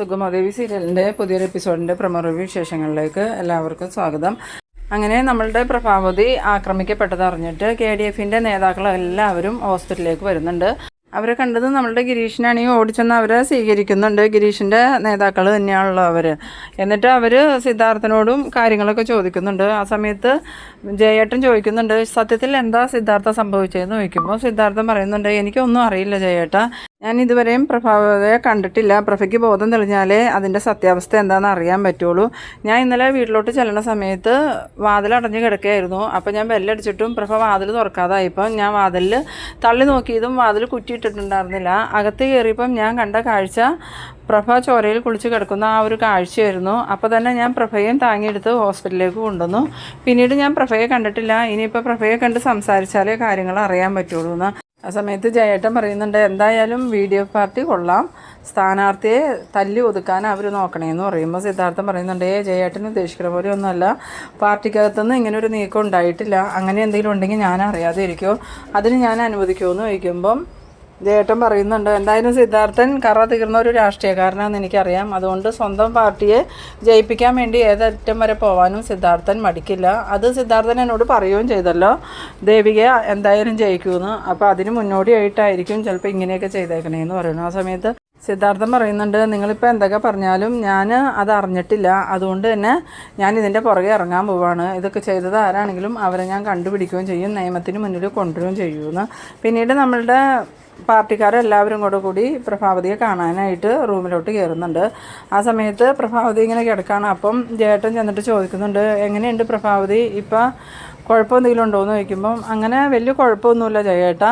സുഗമദേവി സീരിയലിന്റെ പുതിയൊരു എപ്പിസോഡിന്റെ promo review വിശേഷങ്ങളിലേക്ക് എല്ലാവർക്കും സ്വാഗതം. അങ്ങനെ നമ്മളുടെ പ്രഭാവതി ആക്രമിക്കപ്പെട്ടത് അറിഞ്ഞിട്ട് കെ ഡി എഫിന്റെ നേതാക്കൾ എല്ലാവരും ഹോസ്പിറ്റലിലേക്ക് വരുന്നുണ്ട്. അവരെ കണ്ടത് നമ്മളുടെ ഗിരീഷിനാണെങ്കിൽ ഓടിച്ചെന്ന് അവരെ സ്വീകരിക്കുന്നുണ്ട്. ഗിരീഷിന്റെ നേതാക്കൾ തന്നെയാണല്ലോ അവർ എന്നിട്ട് അവർ സിദ്ധാർത്ഥനോടും കാര്യങ്ങളൊക്കെ ചോദിക്കുന്നുണ്ട്. ആ സമയത്ത് ജയേട്ടൻ ചോദിക്കുന്നുണ്ട് സത്യത്തിൽ എന്താ സിദ്ധാർത്ഥ സംഭവിച്ചതെന്ന് ചോദിക്കുമ്പോൾ സിദ്ധാർത്ഥൻ പറയുന്നുണ്ട് എനിക്കൊന്നും അറിയില്ല ജയേട്ട. ഞാൻ ഇതുവരെയും പ്രഭാവതയെ കണ്ടിട്ടില്ല. പ്രഭയ്ക്ക് ബോധം തെളിഞ്ഞാലേ അതിന്റെ സത്യാവസ്ഥ എന്താണെന്ന് അറിയാൻ പറ്റുള്ളൂ. ഞാൻ ഇന്നലെ വീട്ടിലോട്ട് ചെല്ലുന്ന സമയത്ത് വാതിലടഞ്ഞു കിടക്കുകയായിരുന്നു. അപ്പോൾ ഞാൻ ബെല്ലടിച്ചിട്ടും പ്രഭ വാതിൽ തുറക്കാതായപ്പോൾ ഞാൻ വാതിലിൽ തള്ളി നോക്കിയതും വാതിൽ കുറ്റിയിട്ടിട്ടുണ്ടായിരുന്നില്ല. അകത്ത് കയറിയപ്പം ഞാൻ കണ്ട കാഴ്ച പ്രഭ ചോരയിൽ കുളിച്ച് കിടക്കുന്ന ആ ഒരു കാഴ്ചയായിരുന്നു. അപ്പോൾ തന്നെ ഞാൻ പ്രഭയും താങ്ങിയെടുത്ത് ഹോസ്പിറ്റലിലേക്ക് കൊണ്ടുവന്നു. പിന്നീട് ഞാൻ പ്രഭയെ കണ്ടിട്ടില്ല. ഇനിയിപ്പോൾ പ്രഭയെ കണ്ട് സംസാരിച്ചാലേ കാര്യങ്ങൾ അറിയാൻ പറ്റുള്ളൂ എന്ന് ആ സമയത്ത് ജയേട്ടൻ പറയുന്നുണ്ട് എന്തായാലും വി ഡി എഫ് പാർട്ടി കൊള്ളാം. സ്ഥാനാർത്ഥിയെ തല്ലി ഒതുക്കാൻ അവർ നോക്കണേന്ന് പറയുമ്പോൾ സിദ്ധാർത്ഥം പറയുന്നുണ്ട് ഏ ജയേട്ടൻ ഉദ്ദേശിക്കുന്ന പോലെ ഒന്നുമല്ല. പാർട്ടിക്കകത്തുനിന്ന് ഇങ്ങനെ ഒരു നീക്കം ഉണ്ടായിട്ടില്ല. അങ്ങനെ എന്തെങ്കിലും ഉണ്ടെങ്കിൽ ഞാൻ അറിയാതെ ഇരിക്കുമോ അതിന് ഞാൻ അനുവദിക്കുമോ എന്ന് ചോദിക്കുമ്പം ജയേട്ടൻ പറയുന്നുണ്ട് എന്തായാലും സിദ്ധാർത്ഥൻ കറ തീർന്ന ഒരു രാഷ്ട്രീയക്കാരനാണെന്ന് എനിക്കറിയാം. അതുകൊണ്ട് സ്വന്തം പാർട്ടിയെ ജയിപ്പിക്കാൻ വേണ്ടി ഏതറ്റം വരെ പോകാനും സിദ്ധാർത്ഥൻ മടിക്കില്ല. അത് സിദ്ധാർത്ഥൻ എന്നോട് പറയുകയും ചെയ്തല്ലോ. ദേവിക എന്തായാലും ജയിക്കുമെന്ന് അപ്പോൾ അതിന് മുന്നോടിയായിട്ടായിരിക്കും ചിലപ്പോൾ ഇങ്ങനെയൊക്കെ ചെയ്തേക്കണേന്ന് പറയുന്നു. ആ സമയത്ത് സിദ്ധാർത്ഥൻ പറയുന്നുണ്ട് നിങ്ങളിപ്പോൾ എന്തൊക്കെ പറഞ്ഞാലും ഞാൻ അത് അറിഞ്ഞിട്ടില്ല. അതുകൊണ്ട് തന്നെ ഞാൻ ഇതിന്റെ പുറകെ ഇറങ്ങാൻ പോവാണ്. ഇതൊക്കെ ചെയ്തത് ആരാണെങ്കിലും അവരെ ഞാൻ കണ്ടുപിടിക്കുകയും ചെയ്യും. നിയമത്തിന് മുന്നിൽ കൊണ്ടുവരികയും ചെയ്യുമെന്ന് പിന്നീട് നമ്മളുടെ പാർട്ടിക്കാരെല്ലാവരും കൂടെ കൂടി പ്രഭാവതിയെ കാണാനായിട്ട് റൂമിലോട്ട് കയറുന്നുണ്ട്. ആ സമയത്ത് പ്രഭാവതി ഇങ്ങനെ കിടക്കാണ്. അപ്പം ജേട്ടൻ ചെന്നിട്ട് ചോദിക്കുന്നുണ്ട് എങ്ങനെയുണ്ട് പ്രഭാവതി? ഇപ്പം കുഴപ്പം എന്തെങ്കിലും ഉണ്ടോ എന്ന് ചോദിക്കുമ്പം അങ്ങനെ വലിയ കുഴപ്പമൊന്നുമില്ല ജയേട്ടാ.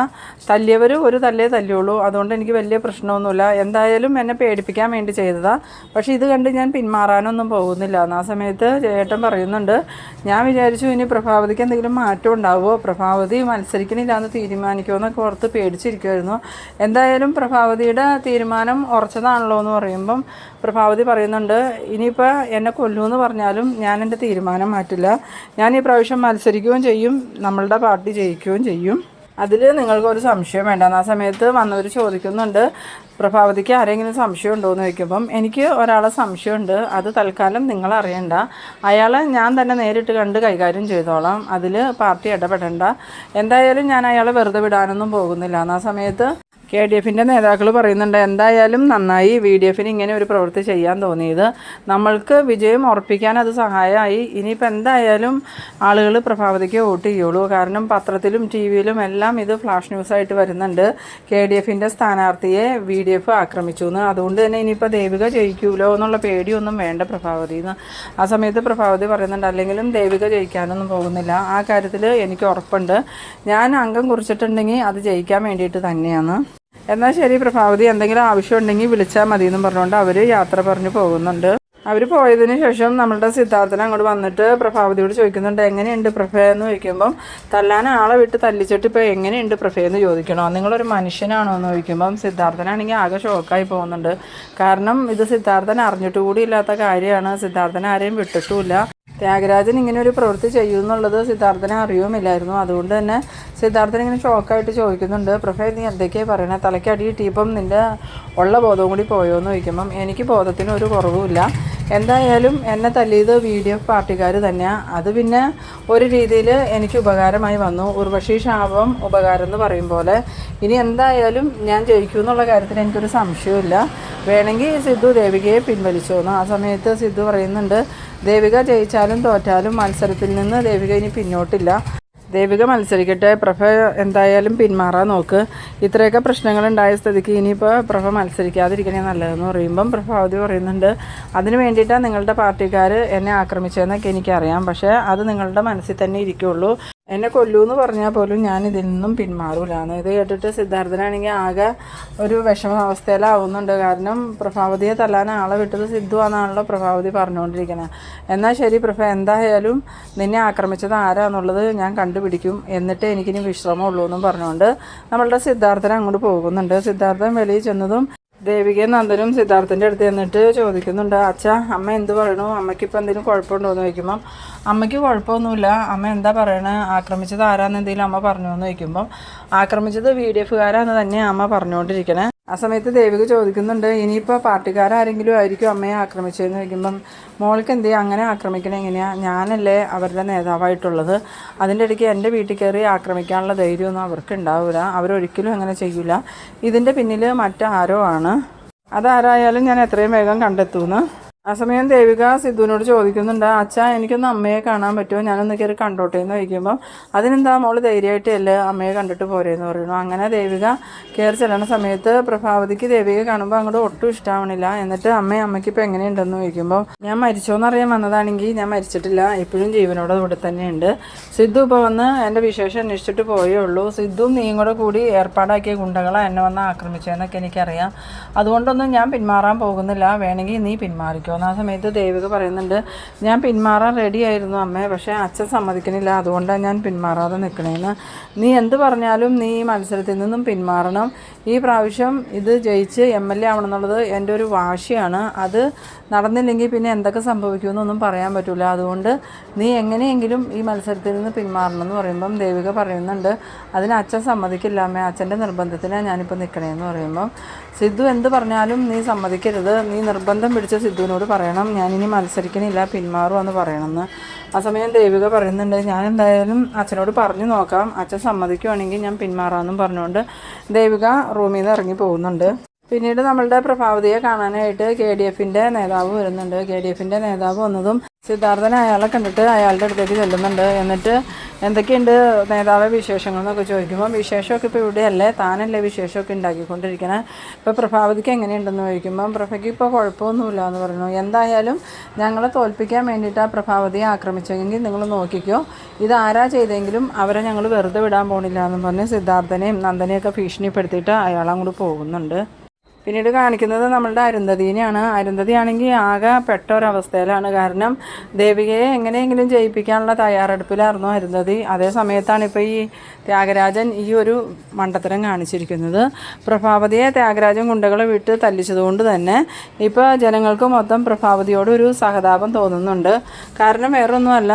തല്ലിയവർ ഒരു തല്ലേ തല്ലിയുള്ളൂ. അതുകൊണ്ട് എനിക്ക് വലിയ പ്രശ്നമൊന്നുമില്ല. എന്തായാലും എന്നെ പേടിപ്പിക്കാൻ വേണ്ടി ചെയ്തതാണ് പക്ഷേ ഇത് കണ്ട് ഞാൻ പിന്മാറാനൊന്നും പോകുന്നില്ല. ആ സമയത്ത് ജയേട്ടൻ പറയുന്നുണ്ട് ഞാൻ വിചാരിച്ചു ഇനി പ്രഭാവതിക്ക് എന്തെങ്കിലും മാറ്റം ഉണ്ടാവുമോ? പ്രഭാവതി മത്സരിക്കണില്ല എന്ന് തീരുമാനിക്കുമെന്നൊക്കെ ഓർത്ത് പേടിച്ചിരിക്കുമായിരുന്നു എന്തായാലും പ്രഭാവതിയുടെ തീരുമാനം ഉറച്ചതാണല്ലോ എന്ന് പറയുമ്പം പ്രഭാവതി പറയുന്നുണ്ട് ഇനിയിപ്പോൾ എന്നെ കൊല്ലുമെന്ന് പറഞ്ഞാലും ഞാൻ എന്റെ തീരുമാനം മാറ്റില്ല. ഞാൻ ഈ പ്രാവശ്യം മത്സരിക്കുകയും ചെയ്യും നമ്മളുടെ പാർട്ടി ജയിക്കുകയും ചെയ്യും. അതിൽ നിങ്ങൾക്കൊരു സംശയം വേണ്ട. ആ സമയത്ത് വന്നവർ ചോദിക്കുന്നുണ്ട് പ്രഭാവതിക്ക് ആരെങ്കിലും സംശയം ഉണ്ടോ? എന്ന് ചോദിക്കുമ്പം എനിക്ക് ഒരാളെ സംശയമുണ്ട്. അത് തൽക്കാലം നിങ്ങൾ അറിയണ്ട. അയാളെ ഞാൻ തന്നെ നേരിട്ട് കണ്ട് കൈകാര്യം ചെയ്തോളാം. അതിൽ പാർട്ടി ഇടപെടണ്ട. എന്തായാലും ഞാൻ അയാളെ വെറുതെ വിടാനൊന്നും പോകുന്നില്ല. ആ സമയത്ത് കെ ഡി എഫിന്റെ നേതാക്കൾ പറയുന്നുണ്ട് എന്തായാലും നന്നായി വി ഡി എഫിന് ഇങ്ങനെ ഒരു പ്രവൃത്തി ചെയ്യാൻ തോന്നിയത്. നമ്മൾക്ക് വിജയം ഉറപ്പിക്കാൻ അത് സഹായമായി. ഇനിയിപ്പോൾ എന്തായാലും ആളുകൾ പ്രഭാവതിക്ക് വോട്ട് ചെയ്യുള്ളൂ. കാരണം പത്രത്തിലും ടി വിയിലും എല്ലാം ഇത് ഫ്ലാഷ് ന്യൂസായിട്ട് വരുന്നുണ്ട്. കെ ഡി എഫിന്റെ സ്ഥാനാർത്ഥിയെ വി ഡി എഫ് ആക്രമിച്ചു എന്ന് അതുകൊണ്ട് തന്നെ ഇനിയിപ്പോൾ ദേവിക ജയിക്കൂലോ എന്നുള്ള പേടിയൊന്നും വേണ്ട പ്രഭാവതി എന്ന് ആ സമയത്ത് പ്രഭാവതി പറയുന്നുണ്ട് അല്ലെങ്കിലും ദേവിക ജയിക്കാനൊന്നും പോകുന്നില്ല. ആ കാര്യത്തിൽ എനിക്ക് ഉറപ്പുണ്ട്. ഞാൻ അംഗം കുറിച്ചിട്ടുണ്ടെങ്കിൽ അത് ജയിക്കാൻ വേണ്ടിയിട്ട് തന്നെയാണ്. എന്നാൽ ശരി പ്രഭാവതി. എന്തെങ്കിലും ആവശ്യമുണ്ടെങ്കിൽ വിളിച്ചാൽ മതി എന്നും പറഞ്ഞുകൊണ്ട് അവർ യാത്ര പറഞ്ഞു പോകുന്നുണ്ട്. അവർ പോയതിന് ശേഷം നമ്മളുടെ സിദ്ധാർത്ഥൻ അങ്ങോട്ട് വന്നിട്ട് പ്രഭാവതിയോട് ചോദിക്കുന്നുണ്ട് എങ്ങനെയുണ്ട് പ്രഭ? എന്ന് ചോദിക്കുമ്പം തല്ലാൻ ആളെ വിട്ട് തല്ലിച്ചിട്ട് ഇപ്പോൾ എങ്ങനെയുണ്ട് പ്രഭ? എന്ന് ചോദിക്കണോ. നിങ്ങളൊരു മനുഷ്യനാണോ? എന്ന് ചോദിക്കുമ്പം സിദ്ധാർത്ഥനാണെങ്കിൽ ആകെ ഷോക്കായി പോകുന്നുണ്ട്. കാരണം ഇത് സിദ്ധാർത്ഥൻ അറിഞ്ഞിട്ട് കൂടി ഇല്ലാത്ത കാര്യമാണ്. സിദ്ധാർത്ഥൻ ആരെയും വിട്ടിട്ടുമില്ല. ത്യാഗരാജൻ ഇങ്ങനെ ഒരു പ്രവൃത്തി ചെയ്യുമെന്നുള്ളത് സിദ്ധാർത്ഥനെ അറിയുമില്ലായിരുന്നു അതുകൊണ്ട് തന്നെ സിദ്ധാർത്ഥൻ ഇങ്ങനെ ഷോക്കായിട്ട് ചോദിക്കുന്നുണ്ട് പ്രഭേ നീ എന്തൊക്കെയാണ് പറയണത് തലയ്ക്കടി കിട്ടിയപ്പം നിന്റെ ഉള്ള ബോധം കൂടി പോയോ? എന്ന് ചോദിക്കുമ്പം എനിക്ക് ബോധത്തിന് ഒരു കുറവുമില്ല. എന്തായാലും എന്നെ തല്ലിയത് വി ഡി എഫ് പാർട്ടിക്കാർ തന്നെയാണ് അത് പിന്നെ ഒരു രീതിയിൽ എനിക്ക് ഉപകാരമായി വന്നു. ഉർവശി ശാപം ഉപകാരം എന്ന് പറയും പോലെ. ഇനി എന്തായാലും ഞാൻ ജയിക്കും എന്നുള്ള കാര്യത്തിൽ എനിക്കൊരു സംശയമില്ല വേണമെങ്കിൽ സിദ്ധു ദേവികയെ പിൻവലിച്ചു ആ സമയത്ത് സിദ്ധു പറയുന്നുണ്ട് ദേവിക ജയിച്ചാലും തോറ്റാലും മത്സരത്തിൽ നിന്ന് ദേവിക ഇനി പിന്നോട്ടില്ല. ദേവിക മത്സരിക്കട്ടെ. പ്രഭ എന്തായാലും പിന്മാറാൻ നോക്ക്. ഇത്രയൊക്കെ പ്രശ്നങ്ങളുണ്ടായ സ്ഥിതിക്ക് ഇനിയിപ്പോൾ പ്രഭ മത്സരിക്കാതിരിക്കണേ നല്ലതെന്ന് പറയുമ്പം പ്രഭാവതി പറയുന്നുണ്ട്. അതിന് വേണ്ടിയിട്ടാണ് നിങ്ങളുടെ പാർട്ടിക്കാർ എന്നെ ആക്രമിച്ചതെന്നൊക്കെ എനിക്കറിയാം. പക്ഷേ അത് നിങ്ങളുടെ മനസ്സിൽ തന്നെ ഇരിക്കുള്ളൂ. എന്നെ കൊല്ലൂ എന്ന് പറഞ്ഞാൽ പോലും ഞാൻ ഇതിൽ നിന്നും പിന്മാറൂലാണ് ഇത് കേട്ടിട്ട് സിദ്ധാർത്ഥനാണെങ്കിൽ ആകെ ഒരു വിഷമാവസ്ഥയിലാവുന്നുണ്ട്. കാരണം പ്രഭാവതിയെ തല്ലാൻ ആളെ വിട്ടത് സിദ്ധു ആണെന്നാണല്ലോ പ്രഭാവതി പറഞ്ഞുകൊണ്ടിരിക്കുന്നത് എന്നാൽ ശരി പ്രഭ എന്തായാലും നിന്നെ ആക്രമിച്ചത് ആരാന്നുള്ളത് ഞാൻ കണ്ടുപിടിക്കും എന്നിട്ട് എനിക്കിനി വിശ്രമമുള്ളൂ എന്നും പറഞ്ഞുകൊണ്ട് നമ്മളുടെ സിദ്ധാർത്ഥൻ അങ്ങോട്ട് പോകുന്നുണ്ട്. സിദ്ധാർത്ഥൻ വെളിയിൽ ചെന്നതും ദേവികയും നന്ദനും സിദ്ധാർത്ഥന്റെ അടുത്ത് ചെന്നിട്ട് ചോദിക്കുന്നുണ്ട് അച്ഛ അമ്മ എന്ത് പറയണു? അമ്മയ്ക്ക് ഇപ്പം എന്തെങ്കിലും കുഴപ്പമുണ്ടോ? എന്ന് ചോദിക്കുമ്പം അമ്മയ്ക്ക് കുഴപ്പമൊന്നുമില്ല. അമ്മ എന്താ പറയണേ? ആക്രമിച്ചത് ആരാന്ന് എന്തെങ്കിലും അമ്മ പറഞ്ഞു? എന്ന് ചോദിക്കുമ്പം ആക്രമിച്ചത് വി ഡി എഫുകാരാന്ന് തന്നെ അമ്മ പറഞ്ഞുകൊണ്ടിരിക്കണേ ആ സമയത്ത് ദേവിക ചോദിക്കുന്നുണ്ട് ഇനിയിപ്പോൾ പാർട്ടിക്കാരാരെങ്കിലും ആയിരിക്കും അമ്മയെ ആക്രമിച്ചതെന്ന്? ചോദിക്കുമ്പം മോൾക്ക് എന്ത് അങ്ങനെ ആക്രമിക്കണേ എങ്ങനെയാ? ഞാനല്ലേ അവരുടെ നേതാവായിട്ടുള്ളത്. അതിന്റെ ഇടയ്ക്ക് എന്റെ വീട്ടിൽ കയറി ആക്രമിക്കാനുള്ള ധൈര്യമൊന്നും അവർക്ക് ഉണ്ടാവില്ല അവരൊരിക്കലും അങ്ങനെ ചെയ്യില്ല ഇതിന്റെ പിന്നിൽ മറ്റാരോ ആണ്. അതാരായാലും ഞാൻ എത്രയും വേഗം കണ്ടെത്തുമെന്ന് ആ സമയം ദേവിക സിദ്ധുവിനോട് ചോദിക്കുന്നുണ്ട് അച്ഛാ എനിക്കൊന്ന് അമ്മയെ കാണാൻ പറ്റുമോ? ഞാനൊന്ന് കയറി കണ്ടോട്ടെ എന്ന് ചോദിക്കുമ്പം അതിനെന്താ മോൾ ധൈര്യമായിട്ടല്ലേ അമ്മയെ കണ്ടിട്ട് പോരേന്ന് പറയുന്നു. അങ്ങനെ ദേവിക കയറി ചെല്ലണ സമയത്ത് പ്രഭാവതിക്ക് ദേവിക കാണുമ്പോൾ അങ്ങോട്ട് ഒട്ടും ഇഷ്ടാവണില്ല. എന്നിട്ട് അമ്മ അമ്മയ്ക്ക് ഇപ്പോൾ എങ്ങനെയുണ്ടെന്ന് ചോദിക്കുമ്പോൾ ഞാൻ മരിച്ചോന്നറിയാൻ വന്നതാണെങ്കിൽ ഞാൻ മരിച്ചിട്ടില്ല. ഇപ്പോഴും ജീവനോട് ഇവിടെ തന്നെയുണ്ട്. സിദ്ധു ഇപ്പോൾ വന്ന് എന്റെ വിശേഷം അന്വേഷിച്ചിട്ട് പോയേ ഉള്ളൂ. സിദ്ധു നീയും കൂടെ കൂടി ഏർപ്പാടാക്കിയ ഗുണ്ടകളെ എന്നെ വന്ന് ആക്രമിച്ചതെന്നൊക്കെ എനിക്കറിയാം. അതുകൊണ്ടൊന്നും ഞാൻ പിന്മാറാൻ പോകുന്നില്ല. വേണമെങ്കിൽ നീ പിന്മാറിക്കോ. ആ സമയത്ത് ദേവിക പറയുന്നുണ്ട് ഞാൻ പിന്മാറാൻ റെഡി ആയിരുന്നു അമ്മേ പക്ഷേ അച്ഛൻ സമ്മതിക്കണില്ല അതുകൊണ്ടാണ് ഞാൻ പിന്മാറാതെ നിൽക്കണേന്ന്. നീ എന്ത് പറഞ്ഞാലും നീ ഈ മത്സരത്തിൽ നിന്നും പിന്മാറണം. ഈ പ്രാവശ്യം ഇത് ജയിച്ച് എം എൽ എ ആവണമെന്നുള്ളത് എന്റെ ഒരു വാശിയാണ്. അത് നടന്നില്ലെങ്കിൽ പിന്നെ എന്തൊക്കെ സംഭവിക്കുമെന്നൊന്നും പറയാൻ പറ്റില്ല അതുകൊണ്ട് നീ എങ്ങനെയെങ്കിലും ഈ മത്സരത്തിൽ നിന്ന് പിന്മാറണം എന്ന് പറയുമ്പം ദേവിക പറയുന്നുണ്ട് അതിന് അച്ഛൻ സമ്മതിക്കില്ല അമ്മേ. അച്ഛന്റെ നിർബന്ധത്തിനാണ് ഞാനിപ്പോൾ നിൽക്കണേന്ന് പറയുമ്പം. സിദ്ധു എന്ത് പറഞ്ഞാലും നീ സമ്മതിക്കരുത്. നീ നിർബന്ധം പിടിച്ച സിദ്ധുവിനോട് പറയണം. ഞാനിനി മത്സരിക്കണില്ല. പിന്മാറുമെന്ന് പറയണമെന്ന്. ആ സമയം ദേവിക പറയുന്നുണ്ട് ഞാൻ എന്തായാലും അച്ഛനോട് പറഞ്ഞു നോക്കാം. അച്ഛൻ സമ്മതിക്കുവാണെങ്കിൽ ഞാൻ പിന്മാറാമെന്നും പറഞ്ഞുകൊണ്ട് ദേവിക റൂമിൽ നിന്ന് ഇറങ്ങി പോകുന്നുണ്ട്. പിന്നീട് നമ്മളുടെ പ്രഭാവതിയെ കാണാനായിട്ട് കെ ഡി എഫിന്റെ നേതാവ് വരുന്നുണ്ട്. കെ ഡി എഫിന്റെ നേതാവ് വന്നതും സിദ്ധാർത്ഥൻ അയാളെ കണ്ടിട്ട് അയാളുടെ അടുത്തേക്ക് ചെല്ലുന്നുണ്ട്. എന്നിട്ട് എന്തൊക്കെയുണ്ട് നേതാവ് വിശേഷങ്ങൾ എന്നൊക്കെ ചോദിക്കുമ്പോൾ വിശേഷമൊക്കെ ഇപ്പോൾ ഇവിടെയല്ലേ? താനല്ലേ വിശേഷമൊക്കെ ഉണ്ടാക്കിക്കൊണ്ടിരിക്കണേ? ഇപ്പോൾ പ്രഭാവതിക്ക് എങ്ങനെയുണ്ടെന്ന് ചോദിക്കുമ്പോൾ പ്രഭയ്ക്ക് ഇപ്പോൾ കുഴപ്പമൊന്നുമില്ല എന്ന് പറഞ്ഞു. എന്തായാലും ഞങ്ങളെ തോൽപ്പിക്കാൻ വേണ്ടിയിട്ട് ആ പ്രഭാവതിയെ ആക്രമിച്ചെങ്കിൽ നിങ്ങൾ നോക്കിക്കോ. ഇതാരാ ചെയ്തെങ്കിലും അവരെ ഞങ്ങൾ വെറുതെ വിടാൻ പോണില്ല എന്ന് പറഞ്ഞ് സിദ്ധാർത്ഥനെയും നന്ദനെയൊക്കെ ഭീഷണിപ്പെടുത്തിയിട്ട് അയാൾ അങ്ങോട്ട് പോകുന്നുണ്ട്. പിന്നീട് കാണിക്കുന്നത് നമ്മളുടെ അരുന്ധതിനെയാണ്. അരുന്ധതി ആണെങ്കിൽ ആകെ പെട്ട ഒരവസ്ഥയിലാണ് കാരണം ദേവികയെ എങ്ങനെയെങ്കിലും ജയിപ്പിക്കാനുള്ള തയ്യാറെടുപ്പിലായിരുന്നു അരുന്ധതി. അതേ സമയത്താണ് ഇപ്പോൾ ഈ ത്യാഗരാജൻ ഈ ഒരു മണ്ടത്തരം കാണിച്ചിരിക്കുന്നത്. പ്രഭാവതിയെ ത്യാഗരാജൻ ഗുണ്ടകളെ വിട്ട് തല്ലിച്ചതുകൊണ്ട് തന്നെ ഇപ്പോൾ ജനങ്ങൾക്ക് മൊത്തം പ്രഭാവതിയോട് ഒരു സഹതാപം തോന്നുന്നുണ്ട്. കാരണം വേറൊന്നുമല്ല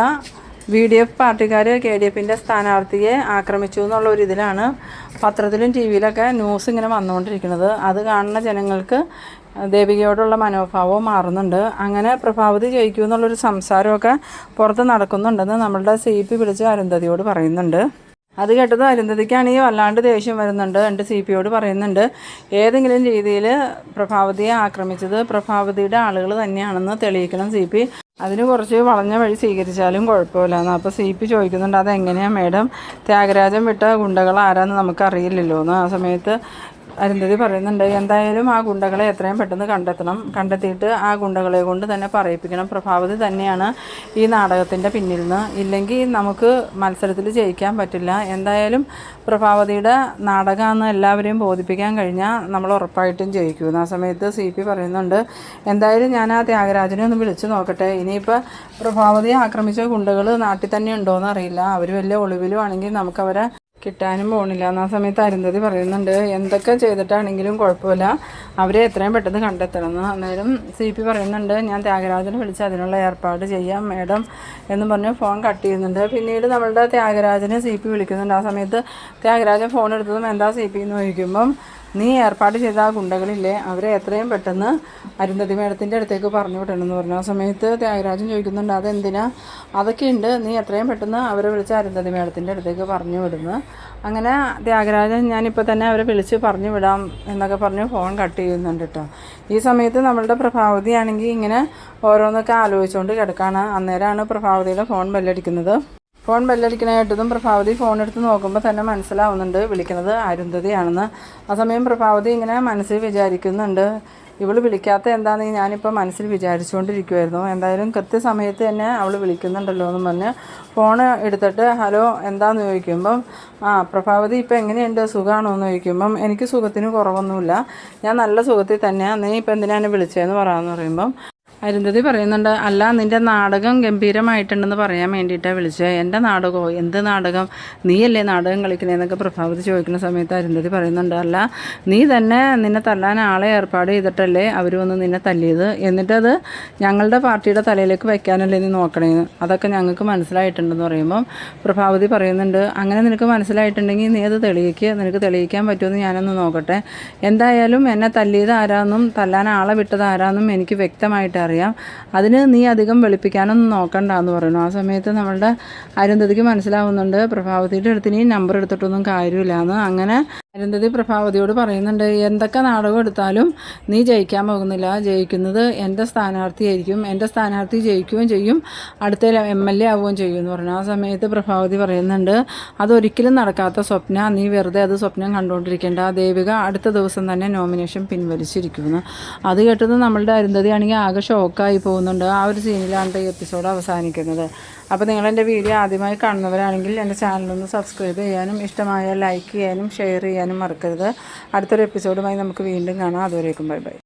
വി ഡി എഫ് പാർട്ടിക്കാർ കെ ഡി എഫിന്റെ സ്ഥാനാർത്ഥിയെ ആക്രമിച്ചു എന്നുള്ള ഒരു ഇതിലാണ് പത്രത്തിലും ടി വിയിലൊക്കെ ന്യൂസ് ഇങ്ങനെ വന്നുകൊണ്ടിരിക്കുന്നത്. അത് കാണുന്ന ജനങ്ങൾക്ക് ദേവികയോടുള്ള മനോഭാവവും മാറുന്നുണ്ട്. അങ്ങനെ പ്രഭാവതി ജയിക്കൂ എന്നുള്ളൊരു സംസാരമൊക്കെ പുറത്ത് നടക്കുന്നുണ്ടെന്ന് നമ്മളുടെ സി പി വിളിച്ച് അരുന്ധതിയോട് പറയുന്നുണ്ട്. അത് കേട്ടത് അരുന്ധതിക്കാണെങ്കിൽ വല്ലാണ്ട് ദേഷ്യം വരുന്നുണ്ട് എന്റെ സി പിയോട് പറയുന്നുണ്ട്. ഏതെങ്കിലും രീതിയിൽ പ്രഭാവതിയെ ആക്രമിച്ചത് പ്രഭാവതിയുടെ ആളുകൾ തന്നെയാണെന്ന് തെളിയിക്കണം സി പി. അതിന് കുറച്ച് വളഞ്ഞ വഴി സ്വീകരിച്ചാലും കുഴപ്പമില്ല എന്ന് അപ്പോൾ സി പി ചോദിക്കുന്നുണ്ട് അതെങ്ങനെയാണ് മേഡം? ത്യാഗരാജൻ വിട്ട ഗുണ്ടകൾ ആരാന്ന് നമുക്കറിയില്ലല്ലോ എന്ന് ആ സമയത്ത് അരുന്ധതി പറയുന്നുണ്ട് എന്തായാലും ആ ഗുണ്ടകളെ എത്രയും പെട്ടെന്ന് കണ്ടെത്തണം. കണ്ടെത്തിയിട്ട് ആ ഗുണ്ടകളെ കൊണ്ട് തന്നെ പറയിപ്പിക്കണം. പ്രഭാവതി തന്നെയാണ് ഈ നാടകത്തിന്റെ പിന്നിൽ നിന്ന് ഇല്ലെങ്കിൽ നമുക്ക് മത്സരത്തിൽ ജയിക്കാൻ പറ്റില്ല. എന്തായാലും പ്രഭാവതിയുടെ നാടകമെന്ന് എല്ലാവരെയും ബോധിപ്പിക്കാൻ കഴിഞ്ഞാൽ നമ്മൾ ഉറപ്പായിട്ടും ജയിക്കും. ആ സമയത്ത് സി പി പറയുന്നുണ്ട് എന്തായാലും ഞാൻ ആ ത്യാഗരാജനെ ഒന്ന് വിളിച്ചു നോക്കട്ടെ. ഇനിയിപ്പോൾ പ്രഭാവതിയെ ആക്രമിച്ച ഗുണ്ടകൾ നാട്ടിൽ തന്നെ ഉണ്ടോയെന്ന് അറിയില്ല. അവർ വലിയ ഒളിവിലും ആണെങ്കിൽ നമുക്കവരെ കിട്ടാനും പോണില്ല. എന്ന സമയത്ത് അരുന്ധതി പറയുന്നുണ്ട് എന്തൊക്കെ ചെയ്തിട്ടാണെങ്കിലും കുഴപ്പമില്ല. അവരെ എത്രയും പെട്ടെന്ന് കണ്ടെത്തണം. എന്ന് അന്നേരം സി പി പറയുന്നുണ്ട് ഞാൻ ത്യാഗരാജനെ വിളിച്ച് അതിനുള്ള ഏർപ്പാട് ചെയ്യാം മേഡം എന്ന് പറഞ്ഞ് ഫോൺ കട്ട് ചെയ്യുന്നുണ്ട്. പിന്നീട് നമ്മളുടെ ത്യാഗരാജനെ സി പി വിളിക്കുന്നുണ്ട്. ആ സമയത്ത് ത്യാഗരാജൻ ഫോൺ എടുത്തതും എന്താ സി പി എന്ന് ചോദിക്കുമ്പം നീ ഏർപ്പാട് ചെയ്ത ആ ഗുണ്ടകളില്ലേ? അവരെ എത്രയും പെട്ടെന്ന് അരുന്ധതി മേഡത്തിന്റെ അടുത്തേക്ക് പറഞ്ഞു വിടണമെന്ന് പറഞ്ഞു. ആ സമയത്ത് ത്യാഗരാജൻ ചോദിക്കുന്നുണ്ട് അതെന്തിനാ? അതൊക്കെയുണ്ട് നീ എത്രയും പെട്ടെന്ന് അവരെ വിളിച്ച് അരുന്ധതി മേഡത്തിന്റെ അടുത്തേക്ക് പറഞ്ഞു വിടുന്നു. അങ്ങനെ ത്യാഗരാജൻ ഞാനിപ്പോൾ തന്നെ അവരെ വിളിച്ച് പറഞ്ഞു വിടാം എന്നൊക്കെ പറഞ്ഞ് ഫോൺ കട്ട് ചെയ്യുന്നുണ്ട് കേട്ടോ. ഈ സമയത്ത് നമ്മളുടെ പ്രഭാവതിയാണെങ്കിൽ ഇങ്ങനെ ഓരോന്നൊക്കെ ആലോചിച്ചുകൊണ്ട് കിടക്കുകയാണ് അന്നേരമാണ് പ്രഭാവതിയുടെ ഫോൺ ബെല്ലടിക്കുന്നത്. ഫോൺ ബെല്ലടിക്കണായിട്ടതും പ്രഭാവതി ഫോൺ എടുത്ത് നോക്കുമ്പോൾ തന്നെ മനസ്സിലാവുന്നുണ്ട് വിളിക്കുന്നത് അരുന്ധതിയാണെന്ന്. ആ സമയം പ്രഭാവതി ഇങ്ങനെ മനസ്സിൽ വിചാരിക്കുന്നുണ്ട്. ഇവൾ വിളിക്കാത്ത എന്താണെന്ന് ഞാനിപ്പോൾ മനസ്സിൽ വിചാരിച്ചുകൊണ്ടിരിക്കുമായിരുന്നു എന്തായാലും കൃത്യസമയത്ത് തന്നെ അവൾ വിളിക്കുന്നുണ്ടല്ലോ എന്ന് പറഞ്ഞ് ഫോൺ എടുത്തിട്ട് ഹലോ എന്താന്ന് ചോദിക്കുമ്പം ആ പ്രഭാവതി ഇപ്പം എങ്ങനെയുണ്ട്? സുഖമാണോ എന്ന് ചോദിക്കുമ്പം എനിക്ക് സുഖത്തിന് കുറവൊന്നുമില്ല. ഞാൻ നല്ല സുഖത്തിൽ തന്നെയാണ് നീ ഇപ്പം എന്തിനാണ് വിളിച്ചതെന്ന് പറയാമെന്ന് പറയുമ്പം അരുന്ധതി പറയുന്നുണ്ട് അല്ല നിന്റെ നാടകം ഗംഭീരമായിട്ടുണ്ടെന്ന് പറയാൻ വേണ്ടിയിട്ടാണ് വിളിച്ചത് എന്റെ നാടകമോ എന്ത് നാടകം? നീയല്ലേ നാടകം കളിക്കുന്നതെന്നൊക്കെ പ്രഭാവതി ചോദിക്കുന്ന സമയത്ത് അരുന്ധതി പറയുന്നുണ്ട് അല്ല നീ തന്നെ നിന്നെ തല്ലാൻ ആളെ ഏർപ്പാട് ചെയ്തിട്ടല്ലേ അവർ വന്ന് നിന്നെ തല്ലിയത്? എന്നിട്ടത് ഞങ്ങളുടെ പാർട്ടിയുടെ തലയിലേക്ക് വയ്ക്കാനല്ലേ നീ നോക്കണേന്ന്? അതൊക്കെ ഞങ്ങൾക്ക് മനസ്സിലായിട്ടുണ്ടെന്ന് പറയുമ്പം പ്രഭാവതി പറയുന്നുണ്ട് അങ്ങനെ നിനക്ക് മനസ്സിലായിട്ടുണ്ടെങ്കിൽ നീ അത് തെളിയിക്കുക നിനക്ക് തെളിയിക്കാൻ പറ്റുമെന്ന് ഞാനൊന്ന് നോക്കട്ടെ. എന്തായാലും എന്നെ തല്ലിയത് ആരാന്നും തല്ലാൻ ആളെ വിട്ടത് ആരാന്നും എനിക്ക് വ്യക്തമായിട്ട് അറിയാം അതിന് നീ അധികം വെളുപ്പിക്കാനൊന്നും നോക്കണ്ട എന്ന് പറയുന്നു. ആ സമയത്ത് നമ്മളുടെ അരുന്ധതിക്ക് മനസ്സിലാവുന്നുണ്ട്. പ്രഭാവതിയുടെ അടുത്ത് നീ നമ്പർ എടുത്തിട്ടൊന്നും കാര്യമില്ലാന്ന്. അങ്ങനെ അരുന്ധതി പ്രഭാവതിയോട് പറയുന്നുണ്ട് എന്തൊക്കെ നാടകം എടുത്താലും നീ ജയിക്കാൻ പോകുന്നില്ല. ജയിക്കുന്നത് എന്റെ സ്ഥാനാർത്ഥിയായിരിക്കും. എന്റെ സ്ഥാനാർത്ഥി ജയിക്കുകയും ചെയ്യും. അടുത്ത എം എൽ എ ആവുകയും ചെയ്യും എന്ന് പറഞ്ഞു. ആ സമയത്ത് പ്രഭാവതി പറയുന്നുണ്ട് അതൊരിക്കലും നടക്കാത്ത സ്വപ്ന. നീ വെറുതെ അത് സ്വപ്നം കണ്ടുകൊണ്ടിരിക്കേണ്ട. ദേവിക അടുത്ത ദിവസം തന്നെ നോമിനേഷൻ പിൻവലിച്ചിരിക്കുന്നു. അത് കേട്ടത് നമ്മളുടെ അരുന്ധതി ആണെങ്കിൽ ആകെ ഷോക്കായി പോകുന്നുണ്ട് ആ ഒരു സീനിലാണ് ഈ എപ്പിസോഡ് അവസാനിക്കുന്നത്. അപ്പോൾ നിങ്ങളെന്റെ വീഡിയോ ആദ്യമായി കാണുന്നവരാണെങ്കിൽ എന്റെ ചാനലൊന്ന് സബ്സ്ക്രൈബ് ചെയ്യാനും ഇഷ്ടമായ ലൈക്ക് ചെയ്യാനും ഷെയർ ചെയ്യാനും മറക്കരുത്. അടുത്തൊരു എപ്പിസോഡുമായി നമുക്ക് വീണ്ടും കാണാം. അതുവരേക്കും ബൈ ബൈ